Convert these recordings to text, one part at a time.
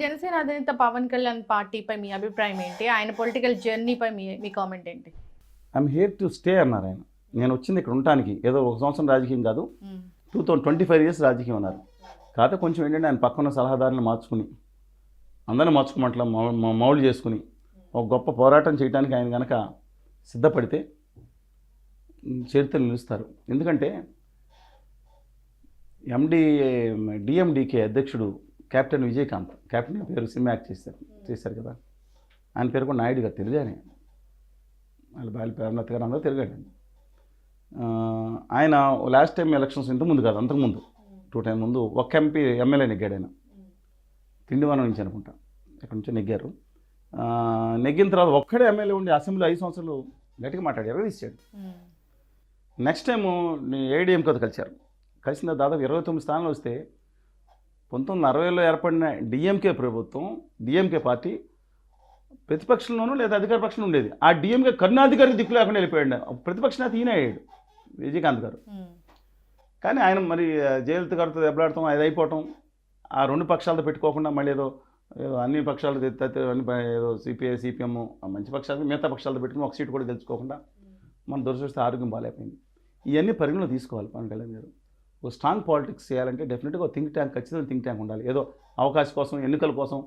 జనసేన అధినేత పవన్ కళ్యాణ్ పార్టీపై మీ అభిప్రాయం ఏంటి? ఆయన పొలిటికల్ జర్నీపై మీ మీ కామెంట్ ఏంటి? ఐఎమ్ హియర్ టు స్టే అన్నారు ఆయన. నేను వచ్చింది ఇక్కడ ఉండటానికి. ఏదో ఒక సంవత్సరం రాజకీయం కాదు. Two thousand twenty five years రాజకీయం ఉన్నారు కాకపోతే కొంచెం ఏంటంటే ఆయన పక్కన సలహాదారులను మార్చుకుని అందరిని మార్చుకోమంటలా మౌలు చేసుకుని ఒక గొప్ప పోరాటం చేయడానికి ఆయన కనుక సిద్ధపడితే ఉమ్, చరిత్రలు నిలుస్తారు. ఎందుకంటే ఎండి డిఎండికే అధ్యక్షుడు కెప్టెన్ విజయకాంత్. కెప్టెన్ పేరు సినిమా యాక్ట్ చేశారు. చేశారు కదా. ఆయన పేరు కూడా నాయుడు గారు తెలుగు ఆయన వాళ్ళ బాలి పేరునత్ గారు అందరూ తెలుగాడు ఆయన లాస్ట్ టైం ఎలక్షన్స్ ఇంత ముందు కాదు అంతకుముందు టూ టైం ముందు ఒక్క ఎంపీ ఎమ్మెల్యే నెగ్గాడు ఆయన. తిండివనం నుంచి అనుకుంటా. ఎక్కడి నుంచో నెగ్గారు. నెగ్గిన తర్వాత ఒక్కడే ఎమ్మెల్యే ఉండి అసెంబ్లీ ఐదు సంవత్సరాలు గట్టిగా మాట్లాడి ఎరగదీశాడు మ్మ్. నెక్స్ట్ టైము ఏడీఎంకేతో కలిశారు. కలిసిన దాదాపు ఇరవై తొమ్మిది స్థానాలు వస్తే పంతొమ్మిది వందల అరవైలో ఏర్పడిన డిఎంకే ప్రభుత్వం డిఎంకే పార్టీ ప్రతిపక్షంలోనూ లేదా అధికార పక్షంలో ఉండేది. ఆ డిఎంకే కరుణాధికారికి దిక్కు లేకుండా వెళ్ళిపోయాడు. ప్రతిపక్ష నేత ఈయన అయ్యాడు విజయకాంత్ గారు. కానీ ఆయన మరి జయలలిత గారితో దెబ్బలాడటం అది అయిపోవటం ఆ రెండు పక్షాలతో పెట్టుకోకుండా మళ్ళీ ఏదో ఏదో అన్ని పక్షాలు అన్ని ఏదో సిపిఐ సిపిఎం మంచి పక్షాలు మిగతా పక్షాలతో పెట్టుకుని ఒక సీట్ కూడా గెలుచుకోకుండా మన దురదృష్ట ఆరోగ్యం బాగాలేకపోయింది. ఇవన్నీ పరిగణలో తీసుకోవాలి పవన్ కళ్యాణ్ గారు. ఒక స్ట్రాంగ్ పాలిటిక్స్ చేయాలంటే డెఫినెట్గా థింక్ ట్యాంక్ ఖచ్చితంగా థింక్ ట్యాంక్ ఉండాలి. ఏదో అవకాశం కోసం ఎన్నికల కోసం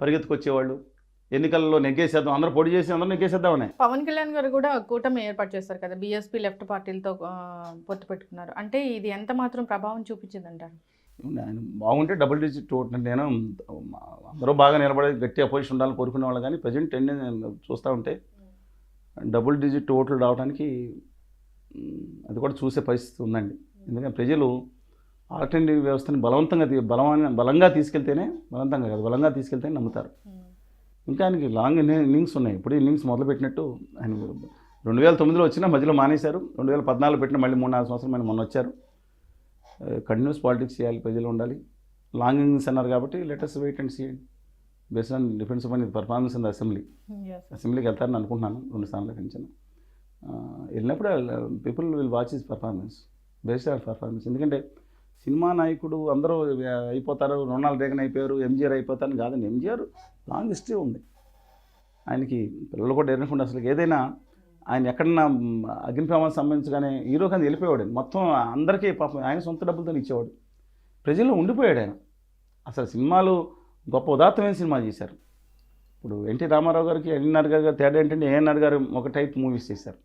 పరిగెత్తుకొచ్చేవాళ్ళు ఎన్నికల్లో నెగ్గేసేద్దాం అందరూ పొడి చేసి అందరూ నెగ్గేసేద్దామనే. పవన్ కళ్యాణ్ గారు కూడా కూటమి ఏర్పాటు చేస్తారు కదా బీఎస్పీ లెఫ్ట్ పార్టీలతో పొత్తు పెట్టుకున్నారు. అంటే ఇది ఎంత మాత్రం ప్రభావం చూపించింది అంటారు ఏమండి, ఆయన బాగుంటే డబుల్ డిజిట్ ఓట్. అంటే నేను అందరూ బాగా నిలబడి గట్టి అపోజిషన్ ఉండాలని కోరుకునే వాళ్ళు కానీ ప్రజెంట్ ఎన్ని చూస్తూ ఉంటే డబుల్ డిజిట్ ఓట్లు రావడానికి అది కూడా చూసే పరిస్థితి ఉందండి. ఎందుకంటే ప్రజలు ఆల్టర్నేటివ్ వ్యవస్థని బలవంతంగా బలమైన బలంగా తీసుకెళ్తేనే బలవంతంగా కాదు బలంగా తీసుకెళ్తేనే నమ్ముతారు. ఇంకా ఆయనకి లాంగ్ ఇన్నింగ్స్ ఉన్నాయి. ఇప్పుడు ఇన్నింగ్స్ మొదలుపెట్టినట్టు ఆయన రెండు వేల తొమ్మిదిలో వచ్చినా మధ్యలో మానేశారు. రెండు వేల పద్నాలుగు పెట్టిన మళ్ళీ మూడు నాలుగు సంవత్సరం ఆయన మొన్న వచ్చారు కంటిన్యూస్ పాలిటిక్స్ చేయాలి ప్రజలు ఉండాలి. లాంగ్ ఇన్నింగ్స్ అన్నారు కాబట్టి let's wait and see based on defence of ఇది పర్ఫార్మెన్స్ ఇన్ ద అసెంబ్లీ. అసెంబ్లీకి వెళ్తారని అనుకుంటున్నాను రెండు స్థానాల పెంచాను వెళ్ళినప్పుడు people will watch his performance best or performance. ఎందుకంటే సినిమా నాయకుడు అందరూ అయిపోతారు రొనాల్డ్ రేగన్ అయిపోయారు ఎంజీఆర్ అయిపోతారని కాదని ఎంజీఆర్ లాంగ్ హిస్టరీ ఉంది. ఆయనకి పిల్లలు కూడా ఎరగకుండా అసలు ఏదైనా ఆయన ఎక్కడన్నా మ్, అగ్ని ప్రమాదం హీరో కానీ వెళ్ళిపోయాడు మొత్తం అందరికీ పాపం ఆయన సొంత డబ్బులతో ఇచ్చేవాడు. ప్రజల్లో ఉండిపోయాడు ఆయన. అసలు సినిమాలు గొప్ప ఉదాత్తమైన సినిమా చేశారు. ఇప్పుడు ఎన్టీ రామారావు గారికి ఎన్ఆర్ గారు తేడా ఏంటంటే ఏఎన్ఆర్ గారు ఒక టైప్ మూవీస్ చేశారు.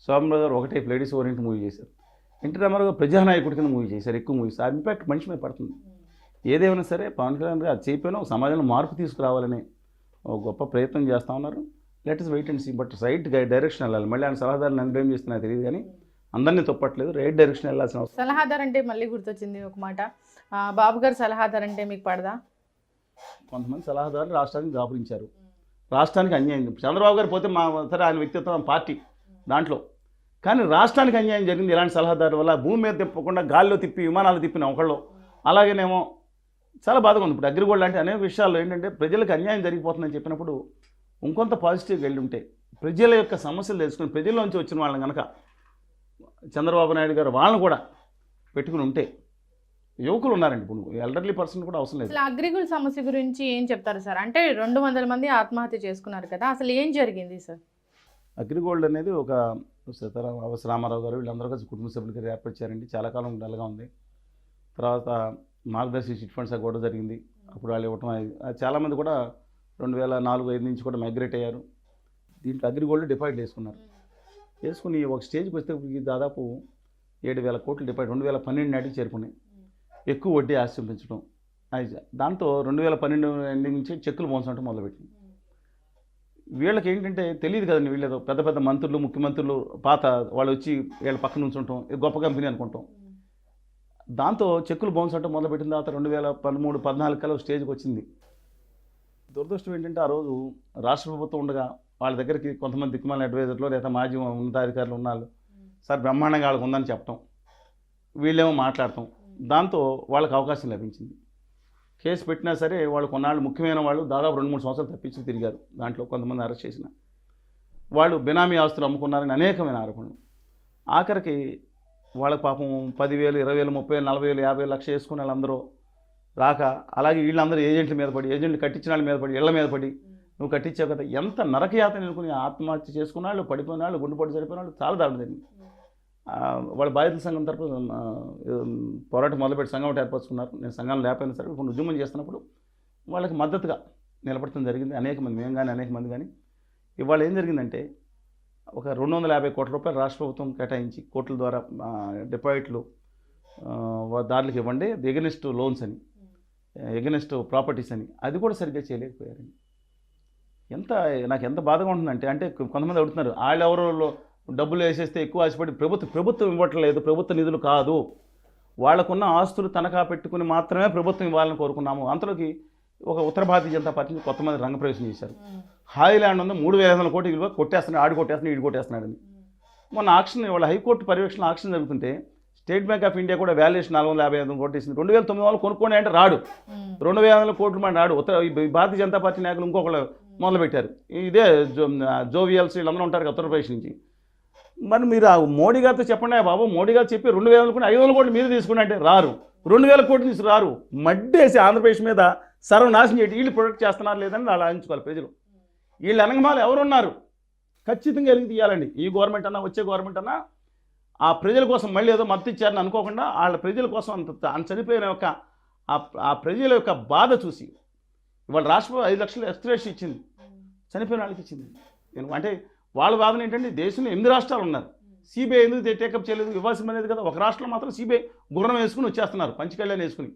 సోమరావు గారు ఒక టైప్ లేడీస్ ఓరియంట్ మూవీ చేశారు. ఎన్టీ రామారావు ప్రజానాయకుడి కింద మూవీ చేశారు ఎక్కువ మూవీస్. ఆ ఇంపాక్ట్ మనిషి మీద పడుతుంది. ఏదేమైనా సరే పవన్ కళ్యాణ్ గారు ఒక సమాజంలో మార్పు తీసుకురావాలని ఒక గొప్ప ప్రయత్నం చేస్తూ ఉన్నారు. Let us wait and see but right direction వెళ్ళాలి. మళ్ళీ ఆయన సలహాదారులు నన్ను బ్లేమ్ చేస్తున్నా తెలియదు కానీ అందరినీ తప్పట్లేదు. రైట్ డైరెక్షన్ వెళ్ళాల్సిన అవసరం సలహాదారు అంటే మళ్ళీ గుర్తొచ్చింది ఒక మాట. ఆ, బాబు గారు సలహాదారు అంటే మీకు పడదా? కొంతమంది సలహాదారులు రాష్ట్రానికి దాపురించారు రాష్ట్రానికి అన్యాయం. చంద్రబాబు గారు పోతే మా సరే ఆయన వ్యక్తిత్వం పార్టీ దాంట్లో కానీ రాష్ట్రానికి అన్యాయం జరిగింది ఇలాంటి సలహాదారు వల్ల. భూమి మీద తిప్పకుండా గాల్లో తిప్పి విమానాలు తిప్పిన ఒకళ్ళు. అలాగేనేమో చాలా బాధగా ఉంది. ఇప్పుడు అగ్రిగోల్డ్ లాంటి అనేక విషయాల్లో ఏంటంటే ప్రజలకు అన్యాయం జరిగిపోతుందని చెప్పినప్పుడు ఇంకొంత పాజిటివ్గా వెళ్ళి ఉంటే ప్రజల యొక్క సమస్యలు తెలుసుకుని ప్రజల్లోంచి వచ్చిన వాళ్ళని కనుక చంద్రబాబు నాయుడు గారు వాళ్ళని కూడా పెట్టుకుని ఉంటే యువకులు ఉన్నారండి. ఇప్పుడు ఎల్డర్లీ పర్సన్ కూడా అవసరం లేదు. అసలు అగ్రిగుల్ సమస్య గురించి ఏం చెప్తారు సార్? అంటే రెండు వందల మంది ఆత్మహత్య చేసుకున్నారు కదా అసలు ఏం జరిగింది సార్? అగ్రిగోల్డ్ అనేది ఒక సీతారాం అవస రామారావు గారు వీళ్ళందరూ కలిసి కుటుంబ సభ్యులకి ఏర్పరిచారండి చాలా కాలం డల్గా ఉంది. తర్వాత మార్గదర్శి చిట్ ఫండ్స్ కూడా జరిగింది. అప్పుడు వాళ్ళు ఇవ్వటం అది- చాలామంది కూడా రెండు వేల నాలుగు ఐదు నుంచి కూడా మైగ్రేట్ అయ్యారు. దీంట్లో అగ్రిగోల్డ్ డిపాజిట్ వేసుకున్నారు. వేసుకుని ఒక స్టేజ్కి వస్తే దాదాపు ఏడు వేల కోట్లు డిపాజిట్ రెండు వేల పన్నెండు నాటికి చేరుకున్నాయి. ఎక్కువ వడ్డీ ఆస్తి పెంచడం. అది- దాంతో రెండు వేల పన్నెండు ఎండింగ్ నుంచి చెక్కులు మోసడం మొదలుపెట్టింది. వీళ్ళకి ఏంటంటే తెలియదు కదండి వీళ్ళేదో పెద్ద పెద్ద మంత్రులు ముఖ్యమంత్రులు పాత వాళ్ళు వచ్చి వీళ్ళ పక్కన ఉంచుంటాం ఇది గొప్ప కంపెనీ అనుకుంటాం. దాంతో చెక్కులు బౌన్స్ అంటే మొదలుపెట్టిన తర్వాత రెండు వేల పదమూడు పద్నాలుగు కల స్టేజ్కి వచ్చింది. దురదృష్టం ఏంటంటే ఆ రోజు రాష్ట్ర ప్రభుత్వం ఉండగా వాళ్ళ దగ్గరికి కొంతమంది దిక్కుమాల అడ్వైజర్లు లేదా మాజీ ఉన్నతాధికారులు ఉన్నారు సార్ బ్రహ్మాండంగా వాళ్ళకు ఉందని చెప్పటం. వీళ్ళేమో మాట్లాడటం. దాంతో వాళ్ళకి అవకాశం లభించింది. కేసు పెట్టినా సరే వాళ్ళు కొన్నాళ్ళు ముఖ్యమైన వాళ్ళు దాదాపు రెండు మూడు సంవత్సరాలు తప్పించి తిరిగారు. దాంట్లో కొంతమంది అరెస్ట్ చేసిన వాళ్ళు బినామీ ఆస్తులు అమ్ముకున్నారని అనేకమైన ఆరోపణలు. ఆఖరికి వాళ్ళకి పాపం పదివేలు ఇరవై వేలు ముప్పై వేలు నలభై వేలు యాభై లక్షలు వేసుకునే వాళ్ళందరూ రాక అలాగే వీళ్ళందరూ ఏజెంట్ల మీద పడి ఏజెంట్లు కట్టించిన వాళ్ళ మీద పడి ఇళ్ళ మీద పడి నువ్వు కట్టించావు కదా ఎంత నరకయాతన అనుకుని ఆత్మహత్య చేసుకున్న వాళ్ళు పడిపోయిన వాళ్ళు గుండెపోటు సరిపోయిన వాళ్ళు చాలా దారుణం జరిగింది. వాళ్ళ బాధితుల సంఘం తరపున పోరాటం మొదలుపెట్టి సంఘం ఒకటి ఏర్పరచుకున్నారు. నేను సంఘం లేకపోయినా సరే కొన్ని ఉద్యమం చేస్తున్నప్పుడు వాళ్ళకి మద్దతుగా నిలబడటం జరిగింది. అనేక మంది మేము కానీ అనేక మంది కానీ ఇవాళ ఏం జరిగిందంటే ఒక రెండు వందల యాభై కోట్ల రూపాయలు రాష్ట్ర ప్రభుత్వం కేటాయించి కోట్ల ద్వారా డిపాజిట్లు దారులకు ఇవ్వండి. ఎగనెస్ట్ లోన్స్ అని ఎగనెస్ట్ ప్రాపర్టీస్ అని. అది కూడా సరిగ్గా చేయలేకపోయారండి. ఎంత నాకు ఎంత బాధగా ఉంటుందంటే అంటే కొంతమంది అడుగుతున్నారు వాళ్ళు ఎవరో డబ్బులు వేసేస్తే ఎక్కువ ఆశపడి ప్రభుత్వం ప్రభుత్వం ఇవ్వట్లేదు ప్రభుత్వ నిధులు కాదు. వాళ్ళకున్న ఆస్తులు తనఖా పెట్టుకుని మాత్రమే ప్రభుత్వం ఇవ్వాలని కోరుకున్నాము. అంతలోకి ఒక ఉత్తర భారతీయ జనతా పార్టీ నుంచి కొంతమంది రంగప్రవేశం చేశారు. హాయిలాండ్ ఉంది మూడు వేల ఐదు వందల కోటి విలువ కొట్టేస్తున్నాడు ఆడు కొట్టేస్తున్నాడు ఈడు కొట్టేస్తున్నాడని. మొన్న ఆక్షన్ వాళ్ళ హైకోర్టు పర్యవేక్షణ ఆక్షన్ జరుగుతుంటే స్టేట్ బ్యాంక్ ఆఫ్ ఇండియా కూడా వాల్యుయేషన్ నాలుగు వందల యాభై ఐదు వందలు కొట్టేసింది రెండు వేల తొమ్మిది వందలు కొనుక్కోండి అంటే రాడు. రెండు వేల వందల కోట్లు మన రాడు. ఉత్తర భారతీయ జనతా పార్టీ నాయకులు ఇంకొకళ్ళు మొదలుపెట్టారు. ఇదే జో జోవియల్స్ వీళ్ళందరూ ఉంటారు ఉత్తరప్రదేశ్ నుంచి. మరి మీరు ఆ మోడీ గారితో చెప్పండి బాబు మోడీ గారు చెప్పి రెండు వేల కోట్లు ఐదు వందల కోట్లు మీరు తీసుకుని అంటే రారు. రెండు వేల కోట్లు తీసి రారు. మడ్డేసి ఆంధ్రప్రదేశ్ మీద సర్వనాశనం చేయండి వీళ్ళు ప్రొటెక్ట్ చేస్తున్నారు లేదని వాళ్ళు ఆలోచించుకోవాలి ప్రజలు. వీళ్ళు అనగమాలు ఎవరున్నారు? ఖచ్చితంగా ఎలిగి తీయాలండి. ఈ గవర్నమెంట్ అన్నా వచ్చే గవర్నమెంట్ అన్నా ఆ ప్రజల కోసం మళ్ళీ ఏదో మద్దతు ఇచ్చారని అనుకోకుండా వాళ్ళ ప్రజల కోసం అంత అంత చనిపోయిన యొక్క ఆ- ప్రజల యొక్క బాధ చూసి ఇవాళ రాష్ట్రం ఐదు లక్షలు ఎక్స్ట్రేషన్ ఇచ్చింది. చనిపోయిన వాళ్ళకి ఇచ్చింది. అంటే వాళ్ళ వాదన ఏంటంటే దేశంలో ఎనిమిది రాష్ట్రాలు ఉన్నారు. సిబిఐ ఎందుకు టేకప్ చేయలేదు? ఇవ్వాల్సిన అనేది కదా. ఒక రాష్ట్రంలో మాత్రం సిబిఐ గుర్రం వేసుకుని వచ్చేస్తున్నారు పంచకళ్యాణ్ వేసుకుని.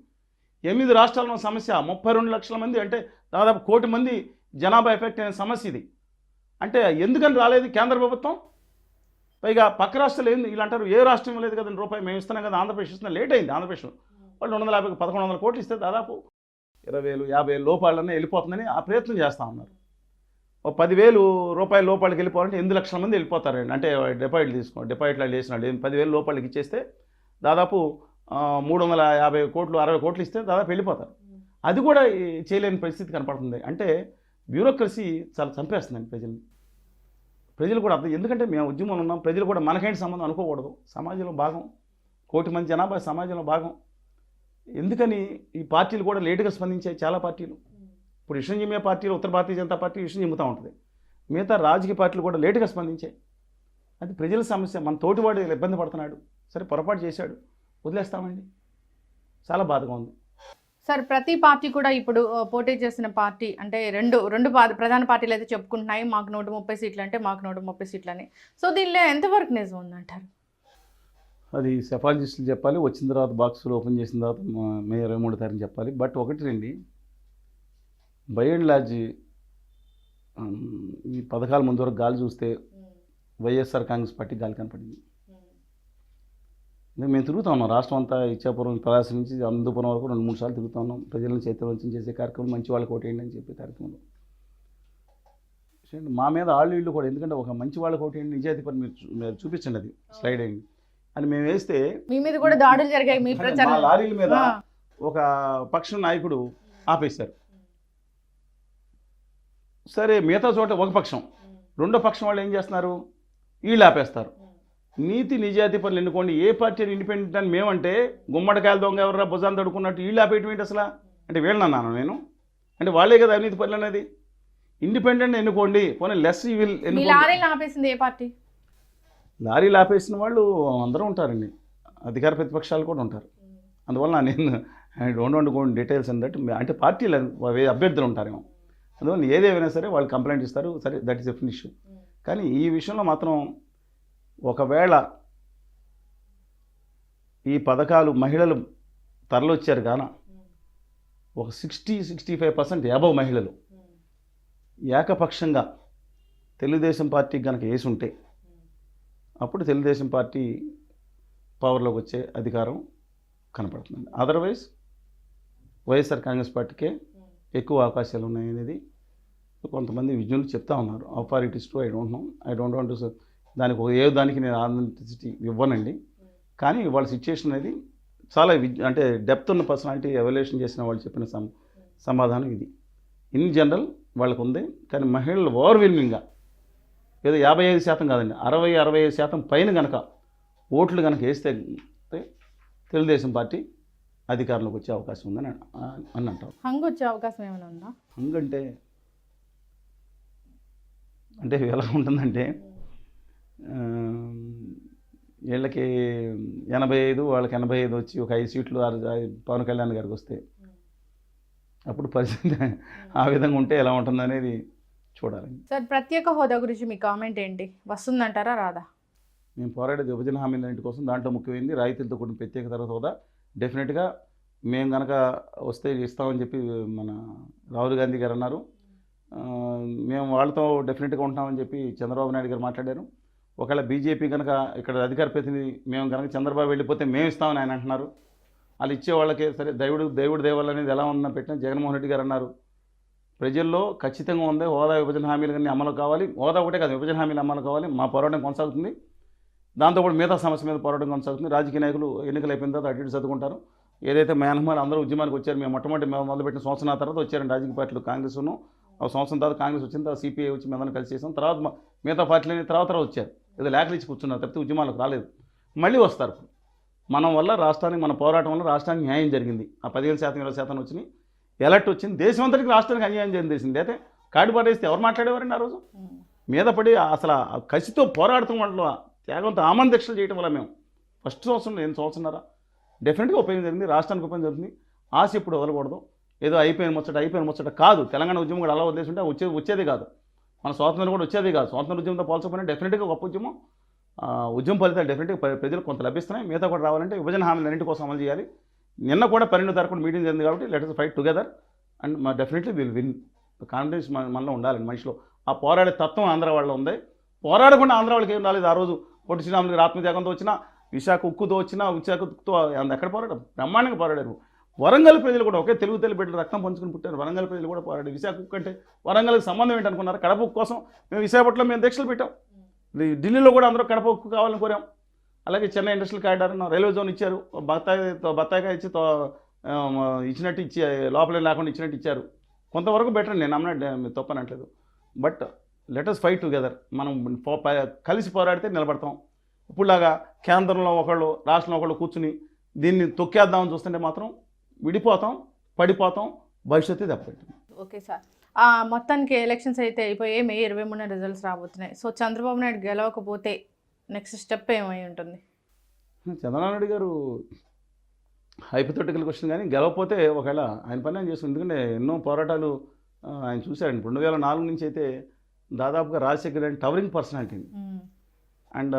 ఎనిమిది రాష్ట్రాలలో సమస్య ముప్పై రెండు లక్షల మంది అంటే దాదాపు కోటి మంది జనాభా ఎఫెక్ట్ అయిన సమస్య ఇది. అంటే ఎందుకని రాలేదు కేంద్ర ప్రభుత్వం? పైగా పక్క రాష్ట్రాలు ఏంది? వీళ్ళు అంటారు ఏ రాష్ట్రం లేదు కదండి రూపాయి మేము ఇస్తున్నాం కదా ఆంధ్రప్రదేశ్ ఇస్తున్నా లేట్ అయింది ఆంధ్రప్రదేశ్లో. వాళ్ళు రెండు వందల యాభై పదకొండు వందల కోట్లు ఇస్తే దాదాపు ఇరవై వేలు యాభై వేలు లోపాలన్నీ వెళ్ళిపోతుందని ఆ ప్రయత్నం చేస్తూ ఉన్నారు. ఓ పదివేలు రూపాయల లోపాలకి వెళ్ళిపోవాలంటే ఎనిమిది లక్షల మంది వెళ్ళిపోతారండి. అంటే డిపాజిట్లు తీసుకో డిపాజిట్లు వేసిన వాళ్ళు పదివేలు లోపాలకి ఇచ్చేస్తే దాదాపు మూడు వందల యాభై కోట్లు అరవై కోట్లు ఇస్తే దాదాపు వెళ్ళిపోతారు. అది కూడా చేయలేని పరిస్థితి కనపడుతుంది. అంటే బ్యూరోక్రసీ చాలా చంపేస్తుందండి ప్రజల్ని. ప్రజలు కూడా అర్థం ఎందుకంటే మేము ఉద్యమంలో ఉన్నాం. ప్రజలు కూడా మనకేంటి సంబంధం అనుకోకూడదు. సమాజంలో భాగం. కోటి మంది జనాభా సమాజంలో భాగం. ఎందుకని ఈ పార్టీలు కూడా లేటుగా స్పందించాయి? చాలా పార్టీలు. ఇప్పుడు విషయం జిమ్మే పార్టీలు ఉత్తర భారతీయ జనతా పార్టీ విషయం జిమ్ముతూ ఉంటుంది. మిగతా రాజకీయ పార్టీలు కూడా లేటుగా స్పందించాయి. అది ప్రజల సమస్య మన తోటివాడు ఇబ్బంది పడుతున్నాడు సరే పొరపాటు చేశాడు వదిలేస్తామండి. చాలా బాధగా ఉంది. సార్ ప్రతి పార్టీ కూడా ఇప్పుడు పోటీ చేసిన పార్టీ అంటే రెండు రెండు ప్రధాన పార్టీలు అయితే చెప్పుకుంటున్నాయి. మాకు నూట ముప్పై సీట్లు అంటే మాకు నూట ముప్పై సీట్లు అని సో దీనిలో ఎంతవరకు నిజం ఉందంటారు? అది సెఫాలజిస్టులు చెప్పాలి వచ్చిన తర్వాత బాక్సులు ఓపెన్ చేసిన తర్వాత మ- మే ఇరవై మూడు తారీఖు చెప్పాలి. బట్ ఒకటి రండి బై అండ్ లార్జ్ ఈ పథకాల ముందు వరకు గాలి చూస్తే వైఎస్ఆర్ కాంగ్రెస్ పార్టీ గాలి కనపడింది. మేము మేము తిరుగుతా ఉన్నాం. రాష్ట్రం అంతా ఇచ్చాపురం పలాస నుంచి అనంతపురం వరకు రెండు మూడు సార్లు తిరుగుతా ఉన్నాం. ప్రజలను చైతన్యవంతం చేసే కార్యక్రమం మంచి వాళ్ళకి ఓటేయండి అని చెప్పే కార్యక్రమంలో. చూడండి, మా మీద ఆళ్ళు వీళ్ళు కూడా ఎందుకంటే ఒక మంచి వాళ్ళకి ఓటేయండి నిజాయితీ పని మీరు చూపించండి అది స్లైడ్ అయ్యింది అని మేము వేస్తే మీ మీద కూడా దాడులు జరిగాయి మీ లారీల మీద ఒక పక్షం నాయకుడు ఆపేశారు. సరే మిగతా చోట ఒక పక్షం. రెండో పక్షం వాళ్ళు ఏం చేస్తున్నారు? వీళ్ళు ఆపేస్తారు. నీతి నిజాయితీ పనులు ఎన్నుకోండి. ఏ పార్టీ ఇండిపెండెంట్ అని మేమంటే గుమ్మడికాయల దొంగ ఎవరా భుజాన్ని తడుకున్నట్టు వీళ్ళు ఆపేయటం ఏంటి అసలు? అంటే వీళ్ళని అన్నాను నేను. అంటే వాళ్ళే కదా అవినీతి పనులు అనేది. ఇండిపెండెంట్ ఎన్నుకోండి. పోనీ లెస్ విల్ ఆపేసింది ఏ పార్టీ? లారీలు ఆపేసిన వాళ్ళు అందరూ ఉంటారండి. అధికార ప్రతిపక్షాలు కూడా ఉంటారు. అందువల్ల నేను I don't want go details అని దట్ అంటే పార్టీలు అభ్యర్థులు ఉంటారేమో. అందువల్ల ఏదేమైనా సరే వాళ్ళు కంప్లైంట్ ఇస్తారు. సరే దట్ ఈస్ ఎ ఫినిష్ కానీ ఈ విషయంలో మాత్రం ఒకవేళ ఈ పథకాలు మహిళలు తరలొచ్చారు గాన ఒక sixty sixty five percent above మహిళలు ఏకపక్షంగా తెలుగుదేశం పార్టీకి కనుక వేసి ఉంటే అప్పుడు తెలుగుదేశం పార్టీ పవర్లోకి వచ్చే అధికారం కనపడుతుంది. అదర్వైజ్ వైఎస్ఆర్ కాంగ్రెస్ పార్టీకే ఎక్కువ అవకాశాలు ఉన్నాయనేది కొంతమంది విజ్ఞులు చెప్తా ఉన్నారు authorities to I don't know I don't want to దానికి ఏ దానికి నేను ఆథెంటిసిటీ ఇవ్వనండి. కానీ వాళ్ళ సిచ్యుయేషన్ అనేది చాలా విజ్ అంటే డెప్త్ ఉన్న పర్సనాలిటీ ఎవాల్యుయేషన్ చేసిన వాళ్ళు చెప్పిన సమ సమాధానం ఇది. ఇన్ జనరల్ వాళ్ళకు ఉంది కానీ మహిళలు ఓవర్వెల్మింగ్గా ఏదో యాభై ఐదు శాతం కాదండి అరవై అరవై ఐదు శాతం పైన కనుక ఓట్లు కనుక వేస్తే తెలుగుదేశం పార్టీ అధికారంలోకి వచ్చే అవకాశం ఉందని అని అంటాం హంగ్ వచ్చే అవకాశం ఏమైనా ఉందా? ఎందుకంటే అంటే ఎలా ఉంటుందంటే వీళ్ళకి ఎనభై ఐదు వాళ్ళకి ఎనభై ఐదు వచ్చి ఒక ఐదు సీట్లు ఆరు- పవన్ కళ్యాణ్ గారికి వస్తే అప్పుడు పరిస్థితి ఆ విధంగా ఉంటే ఎలా ఉంటుంది అనేది చూడాలి. సార్ ప్రత్యేక హోదా గురించి మీ కామెంట్ ఏంటి? వస్తుందంటారా రాదా? మేము పోరాడేది విభజన హామీలన్నింటి కోసం దాంట్లో ముఖ్యమైనది రాయితీలతో కూడిన ప్రత్యేక తరగతి హోదా. డెఫినెట్గా మేము కనుక వస్తే ఇస్తామని చెప్పి మన రాహుల్ గాంధీ గారు అన్నారు. మేము వాళ్ళతో డెఫినెట్గా ఉంటామని చెప్పి చంద్రబాబు నాయుడు గారు మాట్లాడారు. ఒకవేళ బీజేపీ కనుక ఇక్కడ అధికార ప్రతినిధి మేము కనుక చంద్రబాబు వెళ్ళిపోతే మేము ఇస్తామని ఆయన అంటున్నారు. వాళ్ళు ఇచ్చే వాళ్ళకే సరే దేవుడు దేవుడు దేవాళ్ళు అనేది ఎలా ఉందని పెట్టిన జగన్మోహన్ రెడ్డి గారు అన్నారు. ప్రజల్లో ఖచ్చితంగా ఉంది హోదా విభజన హామీలు కానీ అమలు కావాలి. హోదా ఒకటే కాదు విభజన హామీలు అమలు కావాలి. మా పోరాటం కొనసాగుతుంది. దాంతోపాటు మిగతా సమస్య మీద పోరాటం కొనసాగుతుంది. రాజకీయ నాయకులు ఎన్నికలు అయిపోయిన తర్వాత అటు ఇటు చదువుకుంటారు ఏదైతే మేనమాలు అందరూ ఉద్యమానికి వచ్చారు మేము మొట్టమొదటి మేము మొదలుపెట్టిన సంవత్సరాల తర్వాత వచ్చారండి రాజకీయ పార్టీలు కాంగ్రెస్ను ఒక సంవత్సరం తర్వాత కాంగ్రెస్ వచ్చిన తర్వాత సిపిఐ వచ్చి మేమందరం కలిసి చేసాం. తర్వాత మిగతా పార్టీలు తర్వాత తర్వాత వచ్చారు. ఏదో లేఖలు ఇచ్చి కూర్చున్నారు తప్పితే ఉద్యమాలకు రాలేదు. మళ్ళీ వస్తారు. మనం వల్ల రాష్ట్రానికి మన పోరాటం వల్ల రాష్ట్రానికి న్యాయం జరిగింది. ఆ పదిహేను శాతం ఇరవై శాతం వచ్చినాయి. ఎలక్ట్ వచ్చింది. దేశం అంతటికి రాష్ట్రానికి అన్యాయం జరిగింది అయితే కాడి పడేస్తే ఎవరు మాట్లాడేవారండి ఆ రోజు? మీద పడి అసలు ఆ కసితో పోరాడుతున్న వాళ్ళు త్యాగంతో ఆమంద దీక్షలు చేయడం వల్ల మేము ఫస్ట్ సంవత్సరం నేను సంవత్సరంన్నర? డెఫినెట్గా ఉపయోగం జరిగింది. రాష్ట్రానికి ఉపయోగం జరుగుతుంది. ఆశ ఇప్పుడు వదలకూడదు. ఏదో అయిపోయిన ముచ్చట అయిపోయిన ముచ్చట కాదు. తెలంగాణ ఉద్యమం కూడా అలా వదిలేసి ఉంటే వచ్చేది వచ్చేది కాదు. మన స్వాతంత్రం కూడా వచ్చేది కాదు. స్వాతంత్ర ఉద్యమంతో పోల్చకపోయినా డెఫినెట్గా గొప్ప ఉద్యమం ఉద్యమ ఉద్యమం ఫలితాలు డెఫినెట్గా ప్రజలకు కొంత లభిస్తున్నాయి. మిగతా కూడా రావాలంటే విభజన హామీలు అన్నింటి కోసం అమలు చేయాలి. నిన్న కూడా పన్నెండు తరపున మీటింగ్ జరిగింది కాబట్టి లెటర్స్ ఫైట్ టుగెదర్ అండ్ మా డెఫినెట్లీ విల్ విన్ కాన్ఫిడెన్స్ మనలో ఉండాలండి మనిషిలో. ఆ పోరాడే తత్వం ఆంధ్ర వాళ్ళలో ఉంది. పోరాడకుండా ఆంధ్ర వాళ్ళకి ఏం రాలేదు. ఆ రోజు పొట్టి శ్రీరాములు ఆత్మత్యాగంతో వచ్చిన విశాఖ ఉక్కుతో వచ్చిన విశాఖ ఉక్కుతో ఎక్కడ పోరాడు బ్రహ్మాండంగా పోరాడారు. వరంగల్ ప్రజలు కూడా ఒకే తెలుగు తెలుగు బిడ్డలు రక్తం పంచుకుని పుట్టారు. వరంగల్ ప్రజలు కూడా పోరాడు విశాఖ కంటే అంటే వరంగల్కి సంబంధం ఏంటనుకున్నారు? కడప ఉక్కు కోసం మేము విశాఖపట్నంలో మేము దీక్షలు పెట్టాం. ఢిల్లీలో కూడా అందరూ కడప ఉక్కు కావాలని కోరాం. అలాగే Chennai industrial corridor railway zone ఇచ్చారు. బత్తాయి బత్తాయికాయ ఇచ్చి తో- ఇచ్చినట్టు ఇచ్చి లోపలే లేకుండా ఇచ్చినట్టు ఇచ్చారు. కొంతవరకు బెటర్ నేను అమ్మ తప్పనట్లేదు. But let's fight together. మనం పో- కలిసి పోరాడితే నిలబడతాం. ఇప్పుడులాగా కేంద్రంలో ఒకళ్ళు రాష్ట్రంలో ఒకళ్ళు కూర్చుని దీన్ని తొక్కేద్దామని చూస్తుంటే మాత్రం విడిపోతాం పడిపోతాం భవిష్యత్తు దెబ్బతింటుంది ఓకే సార్. ఆ, మొత్తానికి ఎలక్షన్స్ అయితే అయిపోయాయి మే ఇరవై మూడున రిజల్ట్స్ రాబోతున్నాయి. సో చంద్రబాబు నాయుడు గెలవకపోతే నెక్స్ట్ స్టెప్ ఏమై ఉంటుంది? చంద్రబాబు నాయుడు గారు హైపోథెటికల్ క్వశ్చన్ కానీ గెలవకపోతే ఒకవేళ ఆయన పని ఆయన చేస్తుంది. ఎందుకంటే ఎన్నో పోరాటాలు ఆయన చూశారండి రెండు వేల నాలుగు నుంచి అయితే దాదాపుగా రాజశేఖర్ గారి టవరింగ్ పర్సనాలిటీ మ్మ్. అండ్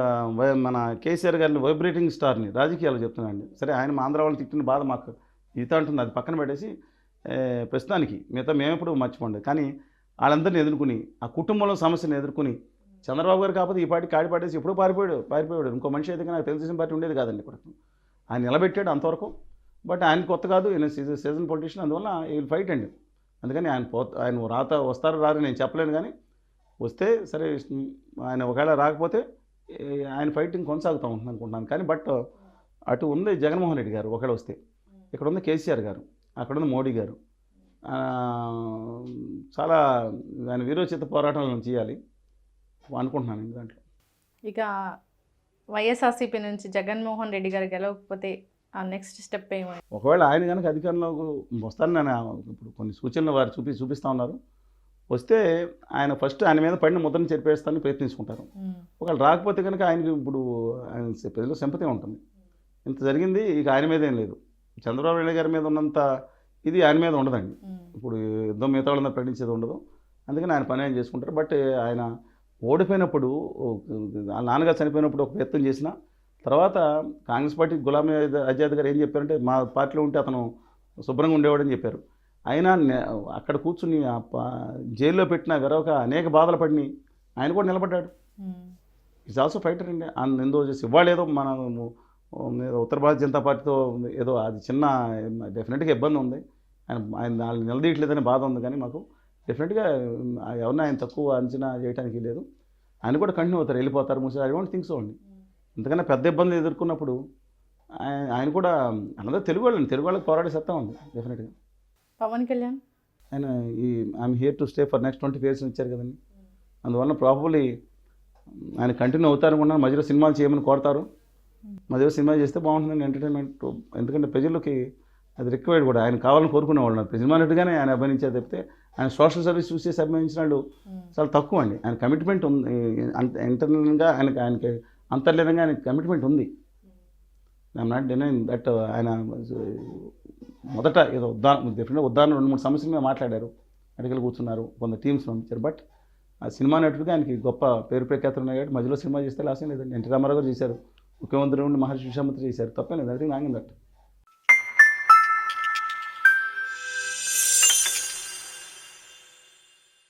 మన కేసీఆర్ గారిని వైబ్రేటింగ్ స్టార్ని రాజకీయాలు చెప్తున్నానండి. సరే ఆయన మా ఆంధ్ర వాళ్ళు తిట్టిన బాధ మాకు ఈత అంటుంది అది పక్కన పెట్టేసి ప్రస్తుతానికి మిగతా మేమెప్పుడు మర్చిపోండి. కానీ వాళ్ళందరిని ఎదుర్కొని ఆ కుటుంబంలో సమస్యను ఎదుర్కొని చంద్రబాబు గారు కాకపోతే ఈ పార్టీ కాడి ఎప్పుడూ పారిపోయాడు పారిపోయాడు. ఇంకో మనిషి అయితే నాకు తెలుగుదేశం పార్టీ ఉండేది కాదండి ఇక్కడ ఆయన నిలబెట్టాడు అంతవరకు. బట్ ఆయన కొత్త కాదు ఈయన సీజన్ సీజన్ పొలిటీషియన్. అందువల్ల ఈ విల్ ఫైట్ అండి. అందుకని ఆయన పో ఆయన రాత వస్తారు రారు నేను చెప్పలేను కానీ వస్తే సరే ఆయన ఒకవేళ రాకపోతే ఆయన ఫైటింగ్ కొనసాగుతూ ఉంటుంది అనుకుంటున్నాను. కానీ బట్ అటు ఉంది జగన్మోహన్ రెడ్డి గారు ఒకవేళ వస్తే. ఇక్కడ ఉంది కేసీఆర్ గారు అక్కడ ఉంది మోడీ గారు. చాలా ఆయన వీరోచిత పోరాటం చేయాలి అనుకుంటున్నాను నేను దాంట్లో. ఇక వైఎస్ఆర్సీపీ నుంచి జగన్మోహన్ రెడ్డి గారు గెలవకపోతే ఆ నెక్స్ట్ స్టెప్ ఏమై ఒకవేళ ఆయన కనుక అధికారంలోకి వస్తానని నేను ఇప్పుడు కొన్ని సూచనలు వారు చూపి చూపిస్తూ ఉన్నారు. వస్తే ఆయన ఫస్ట్ ఆయన మీద పడిన ముద్రను చెరిపేస్తానని ప్రయత్నించుకుంటారు. ఒకవేళ రాకపోతే కనుక ఆయనకి ఇప్పుడు ఆయన ప్రజల్లో సింపతి ఉంటుంది. ఇంత జరిగింది ఇక ఆయన మీద ఏం లేదు. చంద్రబాబు నాయుడు గారి మీద ఉన్నంత ఇది ఆయన మీద ఉండదండి. ఇప్పుడు యుద్ధం మిగతా వాళ్ళని ప్రకటించేది ఉండదు. అందుకని ఆయన పని ఆయన చేసుకుంటారు. బట్ ఆయన ఓడిపోయినప్పుడు నాన్నగారు చనిపోయినప్పుడు ఒక ప్రయత్నం చేసిన తర్వాత కాంగ్రెస్ పార్టీ గులాం ఆజాద్ గారు ఏం చెప్పారంటే మా పార్టీలో ఉంటే అతను శుభ్రంగా ఉండేవాడని చెప్పారు. అయినా అక్కడ కూర్చుని జైల్లో పెట్టిన వెరవక అనేక బాధలు పడినాయి ఆయన కూడా నిలబడ్డాడు. ఈజ్ ఆల్సో ఫైటర్ అండి ఎందో చేసి ఇవాళ ఏదో మన ఉత్తర భారత జనతా పార్టీతో ఏదో అది చిన్న డెఫినెట్గా ఇబ్బంది ఉంది. ఆయన ఆయన వాళ్ళు నిలదీయట్లేదని బాధ ఉంది కానీ మాకు డెఫినెట్గా ఎవరిని ఆయన తక్కువ అంచనా చేయడానికి లేదు. ఆయన కూడా కంటిన్యూ అవుతారు. వెళ్ళిపోతారు. మూసి ఐ డోంట్ థింక్ సో అండి ఎందుకన్నా పెద్ద ఇబ్బంది ఎదుర్కొన్నప్పుడు ఆయన ఆయన కూడా అందరూ తెలుగు వాళ్ళని తెలుగు వాళ్ళకి పోరాడే సత్తా ఉంది డెఫినెట్గా. పవన్ కళ్యాణ్? ఆయన ఈ I'm here to stay for next twenty years ఇచ్చారు కదండి. అందువల్ల ప్రాబబ్లీ ఆయన కంటిన్యూ అవుతారు అనుకున్నాను మధ్యలో సినిమాలు చేయమని కోరతారు. మధ్యలో సినిమా చేస్తే బాగుంటుందండి ఎంటర్టైన్మెంట్ ఎందుకంటే ప్రజలకి అది రిక్వైర్డ్ కూడా. ఆయన కావాలని కోరుకునేవాళ్ళు ఉన్నారు. సినిమా నటుగానే ఆయన అభినయించే తప్పితే ఆయన సోషల్ సర్వీస్ చూసి అభినయించిన వాళ్ళు చాలా తక్కువ అండి. ఆయన కమిట్మెంట్ ఉంది. ఇంటర్నల్గా ఆయనకి ఆయనకి అంతర్లీనంగా ఆయనకి కమిట్మెంట్ ఉంది. ఐఎమ్ నాట్ డినైన్ దట్ ఆయన మొదట ఏదో ఉదాహరణ డెఫినెట్ ఉదాహరణ రెండు మూడు సమస్యల మీద మాట్లాడారు. అడిగలు కూర్చున్నారు. కొంత టీమ్స్ పంపించారు బట్ ఆ సినిమా నటుడిగా ఆయనకి గొప్ప పేరు ప్రఖ్యాతులు ఉన్నాయి కాబట్టి మధ్యలో సినిమా చేస్తే లాసం లేదండి. ఎన్టీ రామారావు గారు చేశారు. ముఖ్యమంత్రి నుండి మహర్షి విశ్వామిత్ర చేశారు. తప్పే లేదు. అది నాగిందట